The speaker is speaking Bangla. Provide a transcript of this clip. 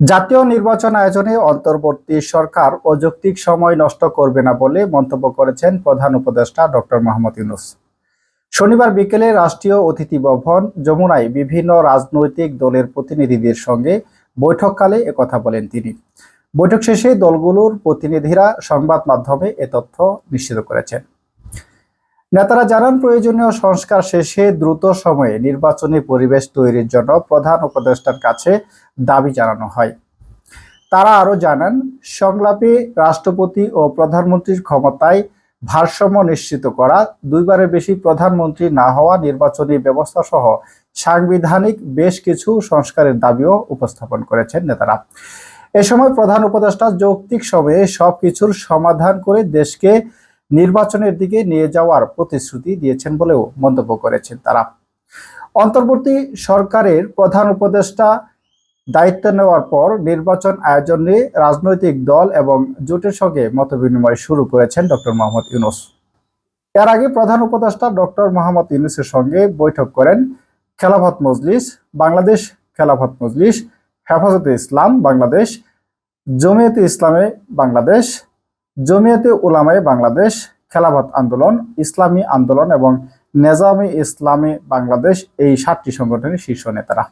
জাতীয় নির্বাচন আয়োজনে অন্তর্বর্তী সরকার অযৌক্তিক সময় নষ্ট করবে না বলে মন্তব্য করেছেন প্রধান উপদেষ্টা ডক্টর মোহাম্মদ ইউনুস। শনিবার বিকেলে রাষ্ট্রীয় অতিথি ভবন যমুনায় বিভিন্ন রাজনৈতিক দলের প্রতিনিধিদের সঙ্গে বৈঠককালে একথা বলেন তিনি। বৈঠক শেষে দলগুলোর প্রতিনিধিরা সংবাদ মাধ্যমে এ তথ্য নিশ্চিত করেছেন। নেতারা জানান, প্রয়োজনীয় সংস্কার শেষে দ্রুত সময়ে নির্বাচনী পরিবেশ তৈরির জন্য প্রধান উপদেষ্টার কাছে দাবি জানানো হয়। তারা আরও জানান, সংলাপে রাষ্ট্রপতি ও প্রধানমন্ত্রীর ক্ষমতায় ভারসাম্য নিশ্চিত করা, দুইবারের বেশি প্রধানমন্ত্রী না হওয়া নির্বাচনী ব্যবস্থা সহ সাংবিধানিক বেশ কিছু সংস্কারের দাবিও উপস্থাপন করেছেন নেতারা। এ সময় প্রধান উপদেষ্টা যৌক্তিক সময়ে সবকিছুর সমাধান করে দেশকে নির্বাচনের দিকে নিয়ে যাওয়ার প্রতিশ্রুতি দিয়েছেন বলেও মন্তব্য করেছেন তারা। অন্তর্বর্তী সরকারের প্রধান উপদেষ্টা দায়িত্ব নেওয়ার পর নির্বাচন আয়োজনে রাজনৈতিক দল এবং জোটের সঙ্গে মতবিনিময় শুরু করেছেন ডক্টর মোহাম্মদ ইউনুস। এর আগে প্রধান উপদেষ্টা ডক্টর মোহাম্মদ ইউনুসের সঙ্গে বৈঠক করেন খেলাফত মজলিস, বাংলাদেশ খেলাফত মজলিস, হেফাজতে ইসলাম, বাংলাদেশ, জমিয়তে ইসলামে বাংলাদেশ জমিয়তে উলামায় বাংলাদেশ খেলাভাত আন্দোলন, ইসলামী আন্দোলন এবং নেজামে ইসলামী বাংলাদেশ এই সাতটি সংগঠনের শীর্ষ নেতারা।